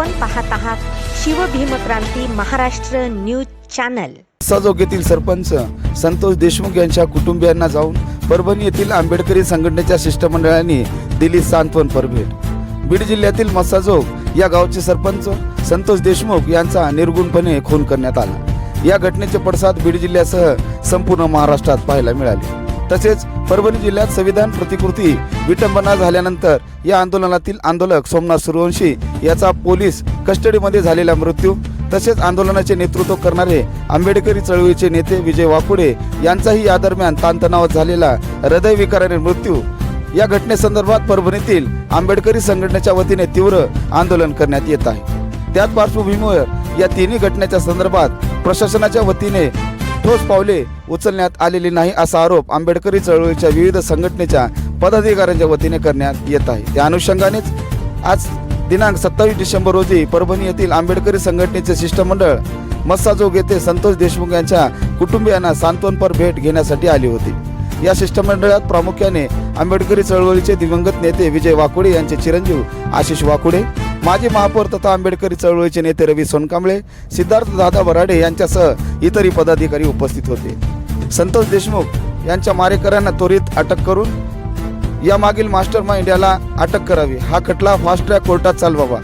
आपण पाहत आहात शिवभीमक्रांती महाराष्ट्र न्यूज चॅनल. सजोगेतील सरपंच संतोष देशमुख यांच्या कुटुंबियांना जाऊन परभणी येथील आंबेडकरी संघटनेच्या शिष्टमंडळाने दिली सांत्वन परभेट. बीड जिल्ह्यातील मसाजोग या गावचे सरपंच संतोष देशमुख यांचा निर्गुणपणे खून करण्यात आला. या घटनेचे पडसाद बीड जिल्ह्यासह संपूर्ण महाराष्ट्रात पाहायला मिळाले. तसेच परभणी जिल्ह्यात संविधान प्रतिकृती विटंबना झाल्यानंतर या आंदोलनातील आंदोलक सोमनाथ सूर्यवंशी याचा पोलीस कस्टडीमध्ये झालेला मृत्यू तसेच आंदोलनाचे नेतृत्व करणारे आंबेडकरी चळवळीचे नेते विजय वाकुडे यांचाही या दरम्यान ताणतणावात झालेला हृदयविकाराने मृत्यू. या घटनेसंदर्भात परभणीतील आंबेडकरी संघटनेच्या वतीने तीव्र आंदोलन करण्यात येत आहे. त्याच पार्श्वभूमीवर या तिन्ही घटनेच्या संदर्भात प्रशासनाच्या वतीने ठोस पावले उचलण्यात आलेली नाही असा आरोप आंबेडकरी चळवळीच्या विविध संघटनेच्या पदाधिकाऱ्यांच्या वतीने करण्यात येत आहे. त्या अनुषंगानेच आज दिनांक सत्तावीस डिसेंबर रोजी परभणी येथील आंबेडकरी संघटनेचे शिष्टमंडळ मस्साजोग येथे संतोष देशमुख यांच्या कुटुंबियांना सांत्वनपर भेट घेण्यासाठी आली होती. या शिष्टमंडळात प्रामुख्याने आंबेडकरी चळवळीचे दिवंगत नेते विजय वाकुडे यांचे चिरंजीव आशिष वाकुडे माजी महापौर तथा आंबेडकरी चळवळीचे नेते रवी सोनकांबळे सिद्धार्थ दादा वराडे यांच्यासह इतरही पदाधिकारी उपस्थित होते. संतोष देशमुख यांच्या मारेकऱ्यांना त्वरित अटक करून यामागील मास्टर माइंड याला अटक करावी. हा खटला फास्ट ट्रॅक कोर्टात चालवावा.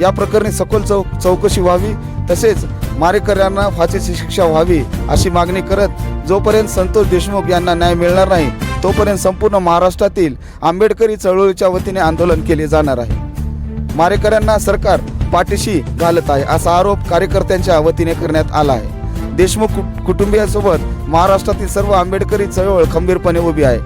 या प्रकरणी सखोल चौ चौकशी व्हावी तसेच मारेकऱ्यांना फाशीची शिक्षा व्हावी अशी मागणी करत जोपर्यंत संतोष देशमुख यांना न्याय मिळणार नाही तोपर्यंत संपूर्ण महाराष्ट्रातील आंबेडकरी चळवळीच्या वतीने आंदोलन केले जाणार आहे. मारेकऱ्यांना सरकार पाठीशी घालत आहे असा आरोप कार्यकर्त्यांच्या वतीने करण्यात आला आहे. देशमुख कुटुंबियांसोबत महाराष्ट्रातील सर्व आंबेडकरी चळवळ खंबीरपणे उभी आहे.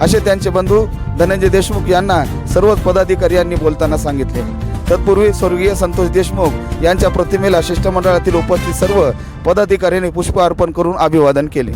असे त्यांचे बंधू धनंजय देशमुख यांना सर्वच पदाधिकारी यांनी बोलताना सांगितले. तत्पूर्वी स्वर्गीय संतोष देशमुख यांच्या प्रतिमेला शिष्टमंडळातील उपस्थित सर्व पदाधिकाऱ्यांनी पुष्प अर्पण करून अभिवादन केले.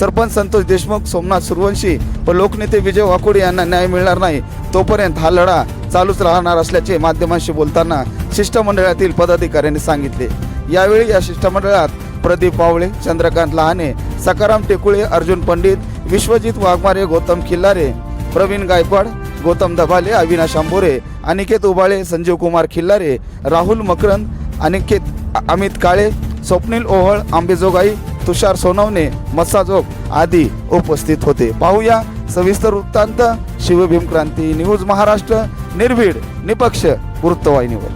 सरपंच संतोष देशमुख सोमनाथ सुरवंशी व लोकनेते विजय वाकोडे यांना न्याय मिळणार नाही तोपर्यंत हा लढा चालूच राहणार असल्याचे माध्यमांशी बोलताना शिष्टमंडळातील पदाधिकाऱ्यांनी सांगितले. यावेळी या शिष्टमंडळात प्रदीप पावळे चंद्रकांत लहाने सकाराम टेकुळे अर्जुन पंडित विश्वजित वाघमारे गौतम खिल्लारे प्रवीण गायकवाड गौतम दबाले अविनाश आंबोरे अनिकेत उबाळे संजीव कुमार खिल्लारे राहुल मकरंद अनिकेत अमित काळे स्वप्नील ओहळ आंबेजोगाई तुषार सोनवणे मस्साजोग आदी उपस्थित होते. पाहूया सविस्तर वृत्तांत. शिवभीम क्रांती न्यूज महाराष्ट्र निर्भीड निपक्ष वृत्तवाहिनीवर.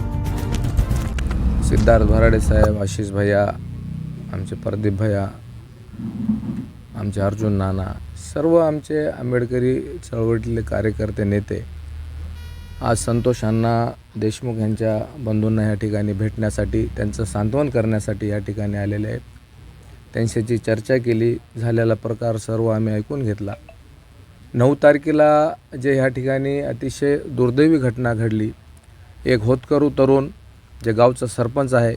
सिद्धार्थ भराडे साहेब आशिष भैया आमचे प्रदीप भैया आमचे अर्जुन नाना सर्व आमचे आंबेडकरी चळवळीतले कार्यकर्ते नेते. आज संतोष अण्णा देशमुख यांच्या बंधूंना या ठिकाणी भेटण्यासाठी त्यांचं सांत्वन करण्यासाठी या ठिकाणी आलेले आहेत. त्यांच्याशी चर्चा केली. झालेला प्रकार सर्व आम्ही ऐकून घेतला. नऊ तारखेला जे ह्या ठिकाणी अतिशय दुर्दैवी घटना घडली. एक होतकरू तरुण जे गावचं सरपंच आहे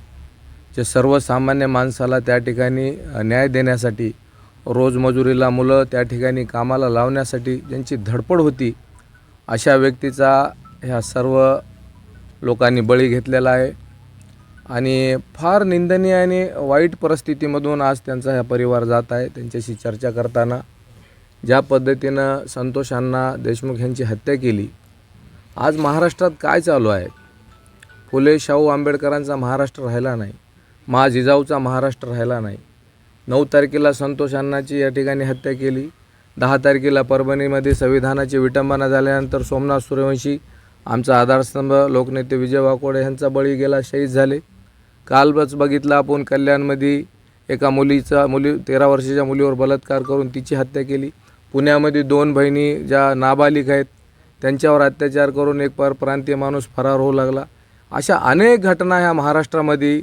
जे सर्वसामान्य माणसाला त्या ठिकाणी न्याय देण्यासाठी रोज मजुरीला मुलं त्या ठिकाणी कामाला लावण्यासाठी ज्यांची धडपड होती अशा व्यक्तीचा ह्या सर्व लोकांनी बळी घेतलेला आहे. आणि फार निंदनीय आणि वाईट परिस्थितीमधून आज त्यांचा ह्या परिवार जात आहे. त्यांच्याशी चर्चा करताना ज्या पद्धतीनं संतोष अण्णा देशमुख यांची हत्या केली आज महाराष्ट्रात काय चालू आहे? फुले शाहू आंबेडकरांचा महाराष्ट्र राहिला नाही महा जिजाऊचा महाराष्ट्र राहिला नाही. नऊ तारखेला संतोष अण्णाची या ठिकाणी हत्या केली. दहा तारखेला परभणीमध्ये संविधानाची विटंबना झाल्यानंतर सोमनाथ सूर्यवंशी आमचा आधारस्तंभ लोकनेते विजय वाकोडे यांचा बळी गेला शहीद झाले. कालच बघितलं आपण कल्याणमध्ये एका मुलीचा मुली तेरा वर्षाच्या मुलीवर बलात्कार करून तिची हत्या केली. पुण्यामध्ये दोन बहिणी ज्या नाबालिक आहेत त्यांच्यावर अत्याचार करून एक परप्रांतीय माणूस फरार होऊ लागला. अशा अनेक घटना ह्या महाराष्ट्रामध्ये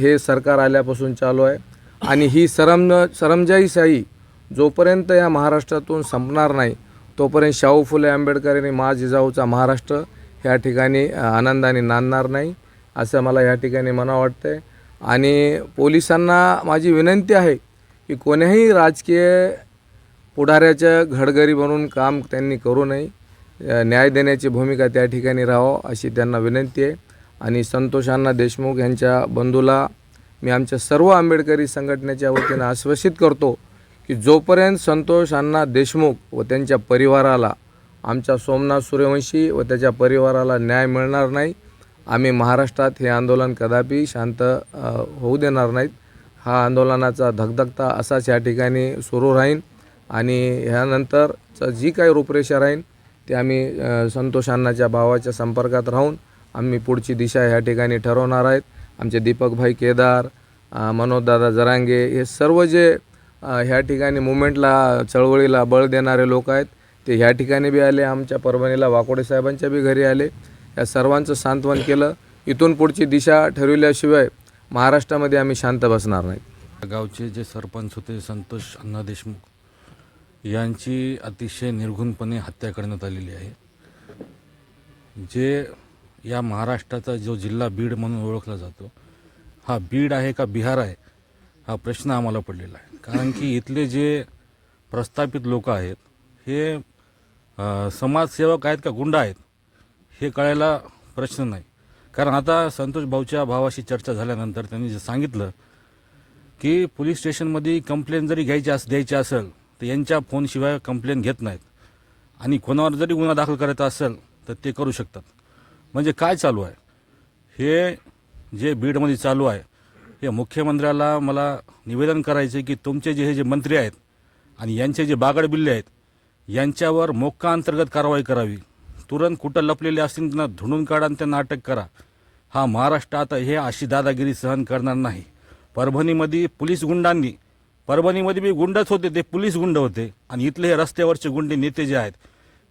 हे सरकार आल्यापासून चालू आहे. आणि ही सरम सरमजाईशाही जोपर्यंत या महाराष्ट्रातून संपणार नाही तोपर्यंत शाहू फुले आंबेडकर आणि मा जिजाऊचा महाराष्ट्र ह्या ठिकाणी आनंदाने नांदणार नाही. असं मला या ठिकाणी मना वाटतं आहे आणि पोलिसांना माझी विनंती आहे की कोण्याही राजकीय पुढाऱ्याच्या घडगरी बनून काम त्यांनी करू नये. न्याय देण्याची भूमिका त्या ठिकाणी राहावं अशी त्यांना विनंती आहे. आणि संतोषांना देशमुख यांच्या बंधूला मी आमच्या सर्व आंबेडकरी संघटनेच्या वतीनं आश्वासित करतो की जोपर्यंत संतोष अण्णा देशमुख व त्यांच्या परिवाराला आमच्या सोमनाथ सूर्यवंशी व त्याच्या परिवाराला न्याय मिळणार नाही आम्ही महाराष्ट्रात हे आंदोलन कदापि शांत होऊ देणार नाहीत. हा आंदोलनाचा धगधगता असाच या ठिकाणी सुरू राहीन आणि ह्यानंतरचं जी काही रूपरेषा राहीन ते आम्ही संतोष अण्णाच्या भावाच्या संपर्कात राहून आम्ही पुढची दिशा ह्या ठिकाणी ठरवणार आहेत. आमचे दीपकभाई केदार मनोजदादा जरांगे हे सर्व जे ह्या ठिकाणी मुवमेंटला चळवळीला बळ देणारे लोक आहेत ते ह्या ठिकाणी बी आले आमच्या परभणीला वाकोडे साहेबांच्या बी घरी आले. या सर्वांचं सांत्वन केलं. इथून पुढची दिशा ठरविल्याशिवाय महाराष्ट्रामध्ये आम्ही शांत बसणार नाही. गावचे जे सरपंच होते संतोष अण्णा देशमुख यांची अतिशय निर्घुणपणे हत्या करण्यात आलेली आहे. जे या महाराष्ट्राचा जो जिल्हा बीड म्हणून ओळखला जातो हा बीड आहे का बिहार आहे हा प्रश्न आम्हाला पडलेला आहे. कारण की इथले जे प्रस्थापित लोक आहेत हे समाजसेवक आहेत का गुंड आहेत हे कळायला प्रश्न नाही. कारण आता संतोष भाऊच्या भावाशी चर्चा झाल्यानंतर त्यांनी जे सांगितलं की पोलीस स्टेशनमध्ये कंप्लेन जरी घ्यायची अस द्यायची असेल तर यांच्या फोनशिवाय कंप्लेन घेत नाहीत. आणि कोणावर जरी गुन्हा दाखल करायचा असेल तर ते करू शकतात. म्हणजे काय चालू आहे? हे जे बीडमध्ये चालू आहे हे मुख्यमंत्र्याला मला निवेदन करायचं आहे की तुमचे जे हे जे मंत्री आहेत आणि यांचे जे बागडबिल्ले आहेत यांच्यावर मोक्का अंतर्गत कारवाई करावी. तुरंत कुठं लपलेले असतील त्यांना धुणून काढा आणि त्यांना अटक करा. हा महाराष्ट्र आता हे अशी दादागिरी सहन करणार नाही. परभणीमध्ये पोलीस गुंडांनी परभणीमध्ये बी गुंडच होते ते पोलीस गुंड होते. आणि इथले हे रस्त्यावरचे गुंडे नेते जे आहेत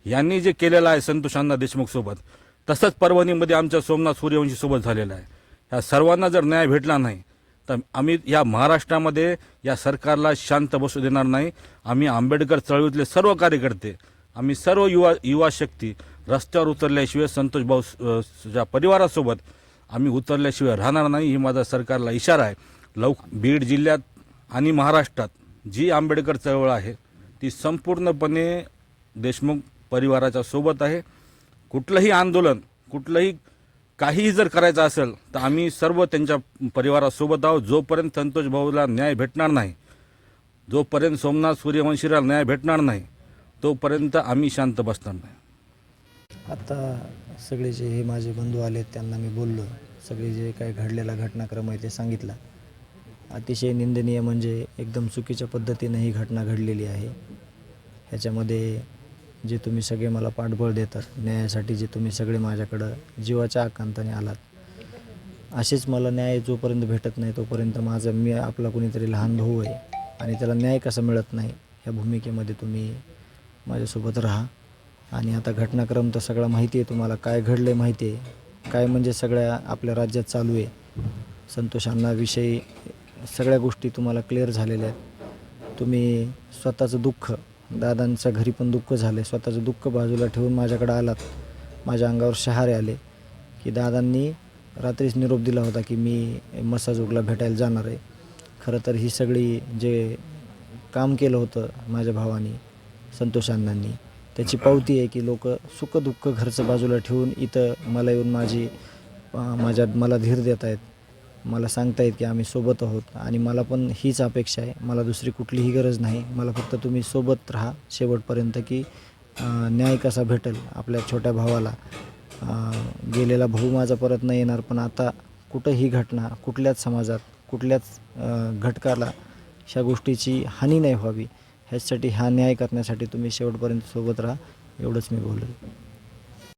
यांनी जे केलेलं आहे संतोष अण्णा तसंच परभणीमध्ये आमच्या सोमनाथ सूर्यवंशीसोबत झालेलं आहे. ह्या सर्वांना जर न्याय भेटला नाही तर आम्ही या महाराष्ट्रामध्ये या सरकारला शांत बसू देणार नाही. आम्ही आंबेडकर चळवळीतले सर्व कार्यकर्ते आम्ही सर्व युवा युवा शक्ती रस्त्यावर उतरल्याशिवाय संतोष भाऊ परिवारासोबत आम्ही उतरल्याशिवाय राहणार नाही ही माझा सरकारला इशारा आहे. लव बीड जिल्ह्यात आणि महाराष्ट्रात जी आंबेडकर चळवळ आहे ती संपूर्णपणे देशमुख परिवाराच्या सोबत आहे. कुठलंही आंदोलन कुठलंही काहीही जर करायचं असेल तर आम्ही सर्व त्यांच्या परिवारासोबत आहोत. जोपर्यंत संतोष भाऊला न्याय भेटणार नाही जोपर्यंत सोमनाथ सूर्यवंशीला न्याय भेटणार नाही तोपर्यंत आम्ही शांत बसणार नाही. आता सगळे जे हे माझे बंधू आले त्यांना मी बोललो. सगळे जे काय घडलेला घटनाक्रम आहे ते सांगितला. अतिशय निंदनीय म्हणजे एकदम चुकीच्या पद्धतीनं ही घटना घडलेली आहे. ह्याच्यामध्ये जे तुम्ही सगळे मला पाठबळ देतात न्यायासाठी जे तुम्ही सगळे माझ्याकडं जीवाच्या आकांताने आलात असेच मला न्याय जोपर्यंत भेटत नाही तोपर्यंत माझं मी आपला कुणीतरी लहान भाऊ आहे आणि त्याला न्याय कसा मिळत नाही ह्या भूमिकेमध्ये तुम्ही माझ्यासोबत राहा. आणि आता घटनाक्रम तर सगळा माहिती आहे तुम्हाला. काय घडलं आहे माहिती आहे काय म्हणजे सगळ्या आपल्या राज्यात चालू आहे. संतोषांनाविषयी सगळ्या गोष्टी तुम्हाला क्लिअर झालेल्या आहेत. तुम्ही स्वतःचं दुःख दादांच्या घरी पण दुःख झालं आहे स्वतःचं दुःख बाजूला ठेवून माझ्याकडे आलात. माझ्या अंगावर शहारे आले की दादांनी रात्रीच निरोप दिला होता की मी मसाजोगला भेटायला जाणार आहे. खरं तर ही सगळी जे काम केलं होतं माझ्या भावानी संतोष अण्णांनी त्याची पावती आहे की लोक सुखदुःख घरचं बाजूला ठेवून इथं मला येऊन माझी माझ्या मला धीर देत आहेत. मला सांगतायत की आम्ही सोबत आहोत आणि मला पण हीच अपेक्षा आहे. मला दुसरी कुठलीही गरज नाही. मला फक्त तुम्ही सोबत राहा शेवटपर्यंत की न्याय कसा भेटेल आपल्या छोट्या भावाला. गेलेला भाऊ माझा परत नाही येणार पण आता कुठं ही घटना कुठल्याच समाजात कुठल्याच घटकाला ह्या गोष्टीची हानी नाही व्हावी. ह्याचसाठी हा न्याय करण्यासाठी तुम्ही शेवटपर्यंत सोबत राहा. एवढंच मी बोलेल.